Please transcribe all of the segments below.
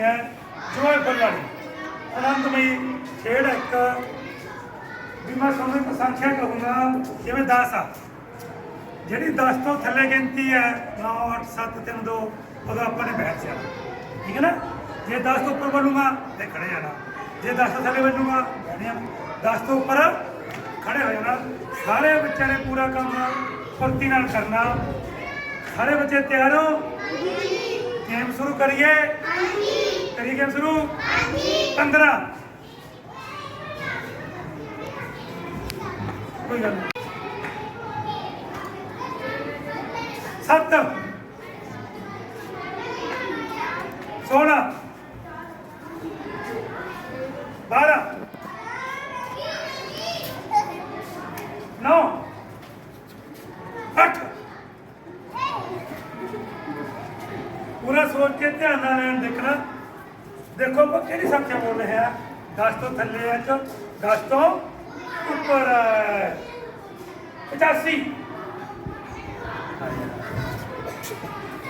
ਹੈ ਜੋਏ ਫੁੱਲਵਾੜੀ ਆਨੰਦਮਈ ਖੇਡ ਇੱਕ ਵੀ ਮੈਂ ਤੁਹਾਨੂੰ ਇੱਕ ਸੰਖਿਆ ਕਹੂੰਗਾ ਜਿਵੇਂ 10 ਆ। ਜਿਹੜੀ 10 ਤੋਂ ਥੱਲੇ ਗਿਣਤੀ ਹੈ 9 8 7 3 2 ਉਦੋਂ ਆਪਾਂ ਨੇ ਬੈਠ ਜਾਣਾ। ਠੀਕ ਹੈ ਨਾ? ਜੇ 10 ਤੋਂ ਉੱਪਰ ਬਣੂਗਾ ਤੇ ਖੜੇ ਜਾਣਾ। ਜੇ 10 ਤੋਂ ਥੱਲੇ ਬਣੂਗਾ ਬੈਠ ਜਾਣਾ। 10 ਤੋਂ ਉੱਪਰ ਖੜੇ ਹੋ ਜਾਣਾ। ਸਾਰੇ ਬੱਚਿਆਂ ਨੇ ਪੂਰਾ ਕੰਮ ਫੁਰਤੀ ਨਾਲ ਕਰਨਾ। ਸਾਰੇ ਬੱਚੇ ਤਿਆਰ ਹੋ? ਗੇਮ ਸ਼ੁਰੂ ਕਰੀਏ। ਕਰੀਏ ਗੇਮ ਸ਼ੁਰੂ? 15 ਕੋਈ ਗੱਲ ਨਹੀਂ। ਸੱਤ। 16 12 9 8 ਪੂਰਾ ਸੋਚ ਕੇ ਧਿਆਨ ਨਾਲ ਐਨ ਦੇਖਣਾ। ਦੇਖੋ ਆਪਾਂ ਕਿਹੜੀ ਸੰਖਿਆ ਬੋਲ ਰਹੇ ਆ 10 ਤੋਂ ਥੱਲੇ ਹੈ ਚ 10 ਤੋਂ ਉੱਪਰ ਹੈ 85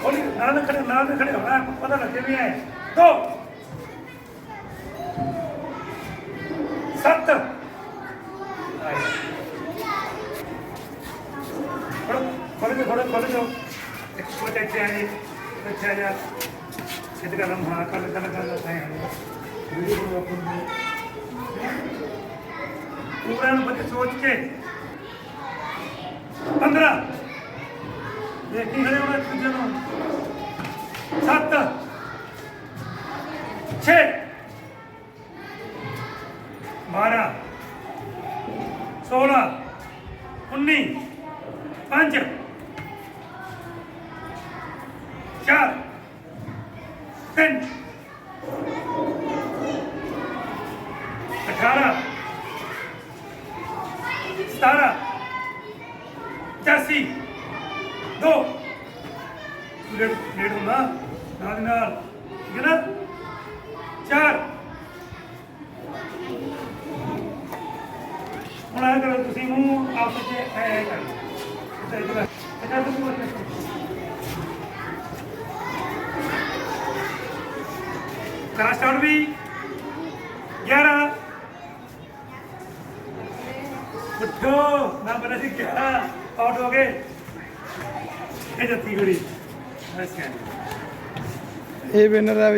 ਹੋਲੀ ਨਾਲ ਖੜੇ ਨਾਲ ਖੜੇ ਹੋਣਾ ਪਤਾ ਲੱਗੇ ਵੀ ਹੈ ਦੋ ਸੱਤ ਖੜੇ ਖੜੇ ਖੜੇ ਖੜੇ ਜਾਓ ਇੱਕ ਕੋਚ ਇੱਥੇ ਆ ਜੀ ਇੱਥੇ ਆ ਜਾ ਸਿੱਧ ਕਰ ਲੰਮਾ ਕਰ ਕਰ ਕਰ ਕਰ। ਹੈ ਪੂਰਾ ਨੂੰ ਬੱਚੇ ਸੋਚ ਕੇ। 15 ਦੇਖੀ ਖੜੇ ਹੋਣਾ ਦੂਜੇ ਨੂੰ। 7 6 12 16 19 5 ਚਾਰ ਤਿੰਨ। ਅਠਾਰਾਂ। ਸਤਾਰਾਂ। ਪਚਾਸੀ। ਦੋ। ਡੇਢ ਡੇਢ ਹੁੰਦਾ ਨਾਲ ਨਾਲ। ਠੀਕ ਹੈ ਨਾ? ਚਾਰ। ਹੁਣ ਆ ਕਰੋ ਤੁਸੀਂ ਮੂੰਹ ਆਪਸ ਵਿੱਚ ਐ ਐ ਕਰੋ। ਇੱਧਰ ਇੱਧਰ ਇੱਧਰ ਤੁਸੀਂ ਬੋਲੋ ਲਾਸਟ ਆਊਟ ਵੀ। 11 ਉੱਠੋ। ਨਾ ਬਣਾ ਸੀ 11 ਆਊਟ ਹੋ ਗਏ। ਇਹ ਜੱਤੀ ਕੁੜੀ ਇਹ ਵਿਨਰ ਆ ਵੀ।